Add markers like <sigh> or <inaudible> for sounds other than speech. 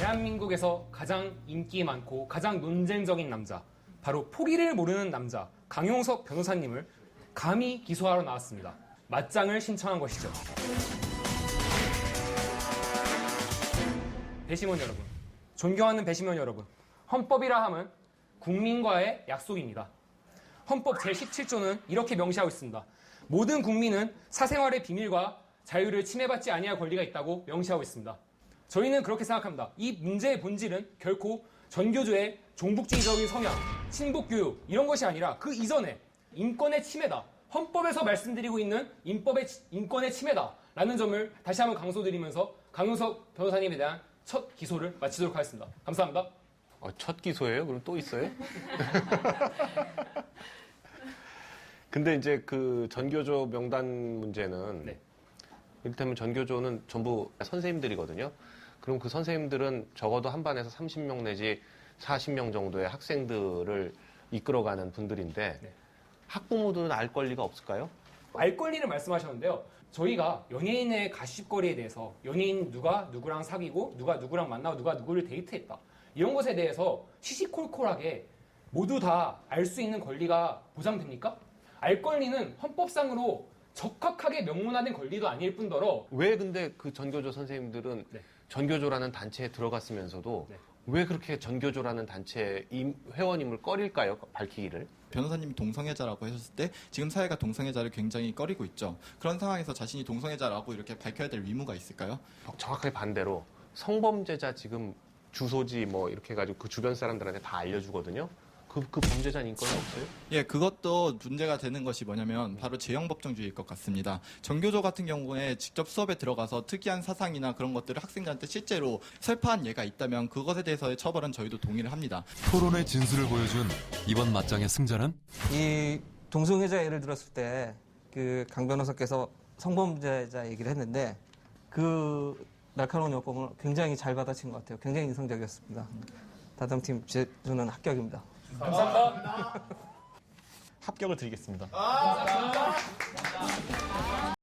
대한민국에서 가장 인기 많고 가장 논쟁적인 남자, 바로 포기를 모르는 남자 강용석 변호사님을 감히 기소하러 나왔습니다. 맞짱을 신청한 것이죠. 배심원 여러분, 존경하는 배심원 여러분, 헌법이라 함은 국민과의 약속입니다. 헌법 제17조는 이렇게 명시하고 있습니다. 모든 국민은 사생활의 비밀과 자유를 침해받지 아니할 권리가 있다고 명시하고 있습니다. 저희는 그렇게 생각합니다. 이 문제의 본질은 결코 전교조의 종북주의적인 성향, 친북교육 이런 것이 아니라 그 이전에 인권의 침해다. 헌법에서 말씀드리고 있는 인법의 치- 인권의 침해다라는 점을 다시 한번 강조드리면서 강용석 변호사님에 대한 첫 기소를 마치도록 하겠습니다. 감사합니다. 어, 첫 기소예요? 그럼 또 있어요? <laughs> 근데 이제 그 전교조 명단 문제는 네. 이를테면 전교조는 전부 선생님들이거든요. 그럼 그 선생님들은 적어도 한 반에서 30명 내지 40명 정도의 학생들을 이끌어가는 분들인데 네. 학부모들은 알 권리가 없을까요? 알 권리를 말씀하셨는데요. 저희가 연예인의 가십거리에 대해서 연예인 누가 누구랑 사귀고 누가 누구랑 만나고 누가 누구를 데이트했다. 이런 것에 대해서 시시콜콜하게 모두 다 알 수 있는 권리가 보장됩니까? 알 권리는 헌법상으로 적합하게 명문화된 권리도 아닐 뿐더러 왜 근데 그 전교조 선생님들은 네. 전교조라는 단체에 들어갔으면서도 네. 왜 그렇게 전교조라는 단체 임- 회원임을 꺼릴까요? 밝히기를? 변호사님이 동성애자라고 하셨을 때 지금 사회가 동성애자를 굉장히 꺼리고 있죠. 그런 상황에서 자신이 동성애자라고 이렇게 밝혀야 될 의무가 있을까요? 정확하게 반대로 성범죄자 지금 주소지 뭐 이렇게 해가지고 그 주변 사람들한테 다 알려주거든요. 그, 그 범죄자는 인권이 없어요? 예, 그것도 문제가 되는 것이 뭐냐면 바로 제형 법정주의일 것 같습니다. 전교조 같은 경우에 직접 수업에 들어가서 특이한 사상이나 그런 것들을 학생들한테 실제로 설파한 예가 있다면 그것에 대해서의 처벌은 저희도 동의를 합니다. 토론의 진술을 보여준 이번 맞짱의 승자는 이 동성애자 예를 들었을 때 그 강 변호사께서 성범죄자 얘기를 했는데 그 날카로운 요건을 굉장히 잘 받아친 것 같아요. 굉장히 인상적이었습니다. 다담팀 제- 저는 합격입니다. 감사합니다. 합격을 드리겠습니다.